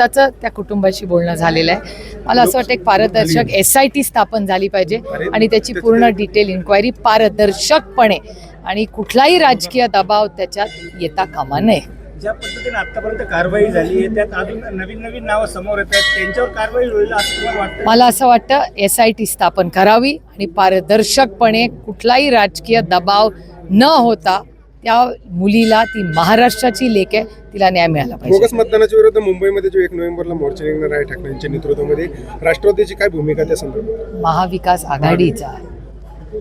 आत्ताचं त्या कुटुंबाशी बोलणं झालेलं आहे. मला असं वाटतं एक पारदर्शक एस आय टी स्थापन झाली पाहिजे आणि त्याची पूर्ण डिटेल इन्क्वायरी पारदर्शकपणे आणि कुठलाही राजकीय दबाव त्याच्यात येता कामा नये. ज्या पद्धतीने आतापर्यंत कारवाई झाली आहे त्यात अजून नवीन नवीन नावं समोर येत आहेत. त्यांच्यावर कारवाई होईल असं तुम्हाला वाटतं मला असं वाटतं एस आय टी स्थापन करावी आणि पारदर्शकपणे कुठलाही राजकीय दबाव न होता त्या मुलीला ती महाराष्ट्राची लेख आहे तिला न्याय मिळाला पाहिजे. बोगस मतदानाच्या विरुद्ध मुंबईमध्ये जो एक नोव्हेंबरला मोर्चा निघणार आहे ठाकरेंच्या नेतृत्वामध्ये राष्ट्रवादीची काय भूमिका त्या संदर्भात? महाविकास आघाडीचा.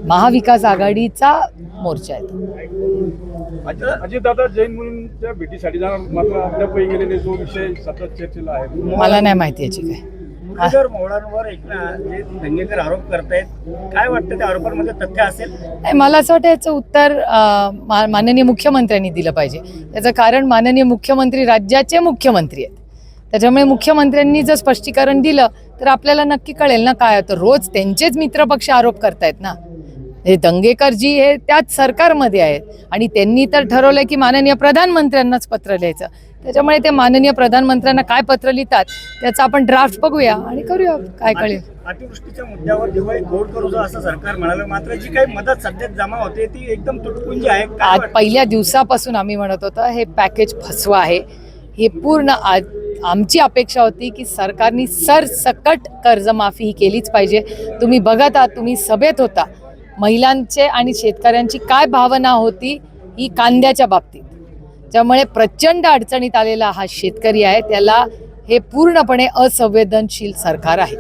महाविकास आघाडीचा मोर्चा आहे तो. अजित दादा जैन मुलींच्या भेटीसाठी जाणार मात्र अद्यापही गेलेले जो विषय सतत चर्चेला आहे. मला नाही माहिती याची काय. मुरलीधर मोहळांवर एक जे दंगेकर आरोप करतायत काय वाटतं त्या आरोपांमध्ये तथ्य असेल? मला असं वाटतं याचं उत्तर माननीय मुख्यमंत्र्यांनी दिलं पाहिजे. त्याचं कारण माननीय मुख्यमंत्री राज्याचे मुख्यमंत्री आहेत. त्याच्यामुळे मुख्यमंत्र्यांनी जर स्पष्टीकरण दिलं तर आपल्याला नक्की कळेल ना काय होतं रोज त्यांचेच मित्रपक्ष आरोप करतायत ना. दंगेकरजी हे त्याच सरकारमध्ये आहेत. आणि त्यांनी तर ठरवलंय की माननीय प्रधानमंत्र्यांनाच पत्र लिहायचं. त्याच्यामुळे ते माननीय प्रधानमंत्र्यांना काय पत्र लिहितात त्याचा आपण ड्राफ्ट बघूया आणि करूया. काय कळेल. अतिवृष्टीच्या मुद्द्यावर दिवाळी गोड करू असं सरकार म्हणालं मात्र जी काही मदत सध्या जमा होते ती एकदम तुटपुंजी आहे. आज? पहिल्या दिवसापासून आम्ही म्हणत होतो हे पॅकेज फसवा आहे. हे पूर्ण आज आमची अपेक्षा होती की सरकारने सरसकट कर्जमाफी ही केलीच पाहिजे. तुम्ही बघत आहात तुम्ही सभेत होता. महिलांचे आणि शेतकऱ्यांची काय भावना होती ही कांद्याच्या बाबतीत. त्यामुळे प्रचंड अडचणीत आलेला हा शेतकरी आहे त्याला हे पूर्णपणे असंवेदनशील सरकार आहे.